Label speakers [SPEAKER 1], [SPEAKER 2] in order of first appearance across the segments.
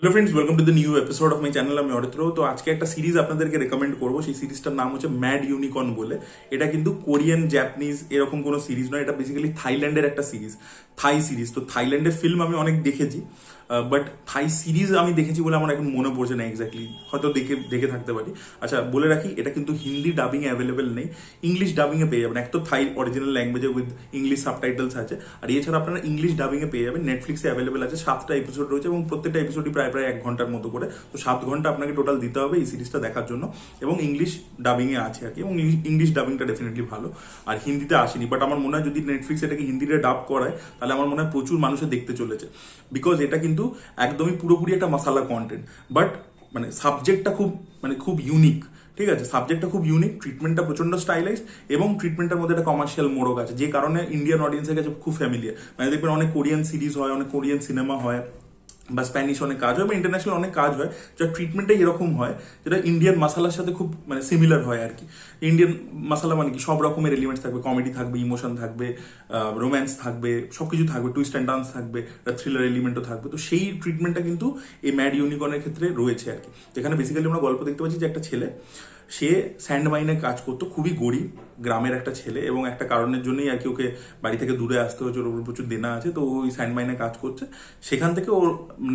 [SPEAKER 1] Hello friends welcome to the new episode of my channel আমি অরিত্র তো আজকে একটা সিরিজ আপনাদেরকে রেকমেন্ড করব। সেই সিরিজটার নাম হচ্ছে ম্যাড ইউনিকর্ন বলে। এটা কিন্তু কোরিয়ান জাপানিজ এরকম কোনো সিরিজ নয়। এটা বেসিক্যালি থাইল্যান্ডের একটা সিরিজ থাই সিরিজ তো থাইল্যান্ডের ফিল্ম আমি অনেক দেখেছি। বাট থাই সিরিজ আমি দেখেছি বলে আমার এখন মনে পড়ছে না এক্স্যাক্টলি হয়তো দেখে দেখে থাকতে পারি। আচ্ছা বলে রাখি, এটা কিন্তু হিন্দি ডাবিং অ্যাভেলেবেল নেই। ইংলিশ ডাবিংয়ে পেয়ে যাবেন। এক তো থাই অরিজিনাল ল্যাঙ্গুয়েজে উইথ ইংলিশ সাবটাইটেলস আছে। আর এছাড়া আপনারা ইংলিশ ডাবিংয়ে পেয়ে যাবেন। নেটফ্লিক্সে অ্যাভেলেবেল আছে। সাতটা এপিসোড রয়েছে এবং প্রত্যেকটা এপিসোডই প্রায় প্রায় এক ঘণ্টার মতো করে। তো সাত ঘণ্টা আপনাকে টোটাল দিতে হবে এই সিরিজটা দেখার জন্য। এবং ইংলিশ ডাবিংয়ে আছে আর কি। এবং ইংলিশ ডাবিংটা ডেফিনেটলি ভালো। আর হিন্দিতে আসেনি। বাট আমার মনে হয় যদি নেটফ্লিক্স এটাকে হিন্দিতে ডাব করায়, তাহলে আমার মনে হয় প্রচুর মানুষের দেখতে চলেছে। বিকজ এটা কিন্তু একদমই পুরোপুরি একটা মশালা কন্টেন্ট বাট মানে সাবজেক্টটা খুব মানে খুব ইউনিক ঠিক আছে? সাবজেক্টটা খুব ইউনিক ট্রিটমেন্টটা প্রচণ্ড স্টাইলাইজ এবং ট্রিটমেন্টের মধ্যে একটা কমার্শিয়াল মোড়ক আছে। যে কারণে ইন্ডিয়ান অডিয়েন্সের কাছে খুব ফ্যামিলিয়ার মানে দেখবেন অনেক কোরিয়ান সিরিজ হয়, অনেক কোরিয়ান সিনেমা হয়। বা স্প্যানিশ অনেক কাজ হয় বা ইন্টারন্যাশনাল অনেক কাজ হয় যার ট্রিটমেন্টটাই এরকম হয় যেটা ইন্ডিয়ান মশালার সাথে খুব মানে সিমিলার হয় আর কি ইন্ডিয়ান মশালা মানে কি? সব রকমের এলিমেন্টস থাকবে কমেডি থাকবে ইমোশন থাকবে রোম্যান্স থাকবে সব কিছু থাকবে টুইস্ট অ্যান্ড ডান্স থাকবে থ্রিলার এলিমেন্টও থাকবে। তো সেই ট্রিটমেন্টটা কিন্তু এই ম্যাড ইউনিকর্নের ক্ষেত্রে রয়েছে আর কি যেখানে বেসিক্যালি আমরা গল্প দেখতে পাচ্ছি যে একটা ছেলে, সে স্যান্ড মাইনে কাজ করতো, খুবই গরিব গ্রামের একটা ছেলে এবং একটা কারণের জন্যই আর কি ওকে বাড়ি থেকে দূরে আসতে হচ্ছে ওর প্রচুর দেনা আছে, তো ওই স্যান্ড মাইনে কাজ করছে। সেখান থেকে ওর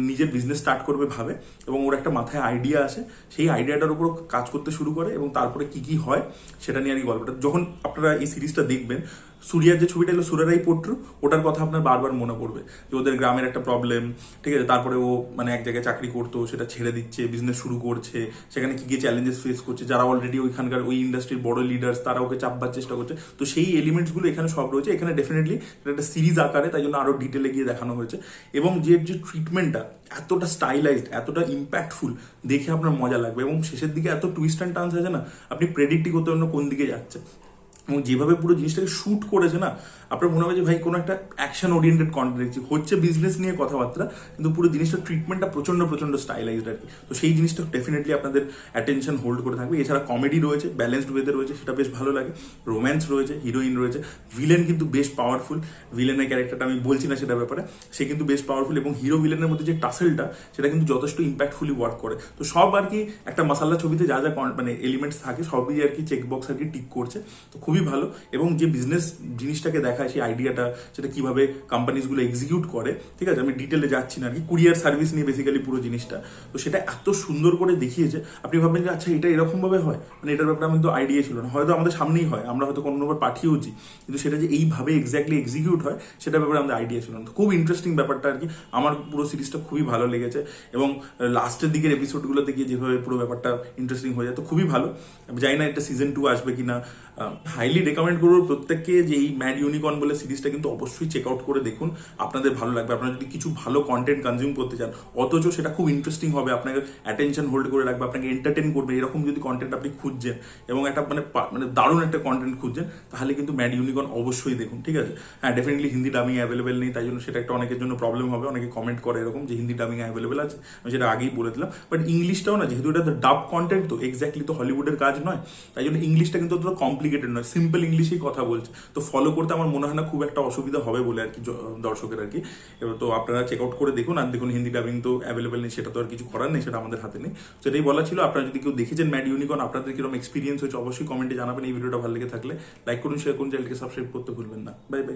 [SPEAKER 1] নিজের বিজনেস স্টার্ট করবে ভাবে এবং ওর একটা মাথায় আইডিয়া আছে সেই আইডিয়াটার উপর কাজ করতে শুরু করে এবং তারপরে কি কি হয় সেটা নিয়ে আর কি গল্পটা। যখন আপনারা এই সিরিজটা দেখবেন সুরিয়ার যে ছবিটা এলো, সুরেরাই পোট্রু, ওটার কথা আপনার বারবার মনে পড়বে যে ওদের গ্রামের একটা প্রবলেম ঠিক আছে? তারপরে ও মানে এক জায়গায় চাকরি করতো, সেটা ছেড়ে দিচ্ছে বিজনেস শুরু করছে, সেখানে কি কি চ্যালেঞ্জেস ফেস করছে, যারা অলরেডি ওইখানকার ওই ইন্ডাস্ট্রির বড় লিডার্স তারা ওকে চাপবার চেষ্টা করছে। তো সেই এলিমেন্টসগুলো এখানে সব রয়েছে। এখানে ডেফিনেটলি একটা সিরিজ আকারে, তাই জন্য আরও ডিটেলে গিয়ে দেখানো হয়েছে। এবং যে যে ট্রিটমেন্টটা এতটা স্টাইলাইজড এতটা ইম্প্যাক্টফুল দেখে আপনার মজা লাগবে। এবং শেষের দিকে এত টুইস্ট অ্যান্ড টার্নস আছে না, আপনি প্রেডিক্টই করতে পারেন কোন দিকে যাচ্ছে। এবং যেভাবে পুরো জিনিসটাকে শুট করেছে না, আপনার মনে হবে যে ভাই কোনো একটা অ্যাকশন ওরিয়েন্টেড কন্টেন্ট দেখছি। হচ্ছে বিজনেস নিয়ে কথাবার্তা, কিন্তু পুরো জিনিসটা ট্রিটমেন্টটা প্রচণ্ড প্রচণ্ড স্টাইলাইজড আর কি। তো সেই জিনিসটা ডেফিনেটলি আপনাদের অ্যাটেনশন হোল্ড করে থাকবে। এছাড়া কমেডি রয়েছে ব্যালেন্সড ওয়েতে রয়েছে, সেটা বেশ ভালো লাগে। রোম্যান্স রয়েছে হিরোইন রয়েছে। ভিলেন কিন্তু বেশ পাওয়ারফুল ভিলেনের ক্যারেক্টারটা আমি বলছি না সেটা ব্যাপারে। সে কিন্তু বেশ পাওয়ারফুল এবং হিরো ভিলেনের মধ্যে যে টাসেলটা সেটা কিন্তু যথেষ্ট ইম্প্যাক্টফুলি ওয়ার্ক করে। তো সব আর কি একটা মশালা ছবিতে যা যা মানে এলিমেন্টস থাকে, সবই আর কি চেকবক্স আর কি টিক করছে। তো খুবই ভালো এবং যে বিজনেস জিনিসটাকে দেখায় সেই আইডিয়াটা সেটা কীভাবে কোম্পানিজগুলো এক্সিকিউট করে, ঠিক আছে? আমি ডিটেলে যাচ্ছি না আর কি। কুরিয়ার সার্ভিস নিয়ে বেসিক্যালি পুরো জিনিসটা। তো সেটা এত সুন্দর করে দেখিয়েছে, আপনি ভাববেন যে আচ্ছা এটা এরকমভাবে হয়? মানে এটার ব্যাপারে আমার তো আইডিয়া ছিল না। হয়তো আমাদের সামনেই হয়, আমরা হয়তো কোনো নম্বর পাঠিয়েওছি, কিন্তু সেটা যে এইভাবে এক্স্যাক্টলি এক্সিকিউট হয়, সেটার ব্যাপারে আমাদের আইডিয়া ছিল না। খুব ইন্টারেস্টিং ব্যাপারটা আর কি। আমার পুরো সিরিজটা খুবই ভালো লেগেছে এবং লাস্টের দিকের এপিসোডগুলোতে গিয়ে যেভাবে পুরো ব্যাপারটা ইন্টারেস্টিং হয়ে যায়, তো খুবই ভালো। আমি জানি না, এটা সিজন টু আসবে কিনা। হাইলি রেকমেন্ড করব প্রত্যেককে যে এই ম্যাড ইউনিকর্ন বলে সিরিজটা কিন্তু অবশ্যই চেক আউট করে দেখুন। আপনাদের ভালো লাগবে। আপনারা যদি কিছু ভালো কন্টেন্ট কনজিউম করতে চান, অথচ সেটা খুব ইন্টারেস্টিং হবে, আপনাকে অ্যাটেনশন হোল্ড করে রাখবে, আপনাকে এন্টারটেন করবে, এরকম যদি কন্টেন্ট আপনি খুঁজছেন এবং একটা মানে মানে দারুণ একটা কন্টেন্ট খুঁজছেন, তাহলে কিন্তু ম্যাড ইউনিকর্ন অবশ্যই দেখুন, ঠিক আছে? হ্যাঁ ডেফিনেটলি হিন্দি ডাবিং অ্যাভেলেবেল নেই, তাই জন্য সেটা একটা অনেকের জন্য প্রবলেম হবে। অনেকে কমেন্ট করে এরকম যে হিন্দি ডাবিং অ্যাভেলেবেল আছে, আমি সেটা আগেই বলে দিলাম। বাট ইংলিশটাও না, যেহেতু এটা ডাব কন্টেন্ট তো এক্স্যাক্টলি তো হলিউডের কাজ নয়, তাই জন্য ইংলিশটা কিন্তু অতটা কমপ্লিকেটেড নয়। সিম্পল ইংলিশেই কথা বলছে। তো ফলো করতে আমার মনে হয় না খুব একটা অসুবিধা হবে বলে আর কি দর্শকের আর কি। এবার তো আপনারা চেক আউট করে দেখুন। আর দেখুন, হিন্দি ডাবিং তো অ্যাভেলেবেল নেই, সেটা তো আর কিছু করার নেই, সেটা আমাদের হাতে নেই। তো এটাই বলা ছিল। আপনারা যদি কেউ দেখেছেন ম্যাড ইউনিকর্ন আপনাদের কীরকম এক্সপিরিয়েন্স হয়েছে, অবশ্যই কমেন্টে জানাবেন। এই ভিডিওটা ভালো লেগে থাকলে লাইক করুন শেয়ার করুন চ্যানেলকে সাবস্ক্রাইব করতে ভুলবেন না। Bye bye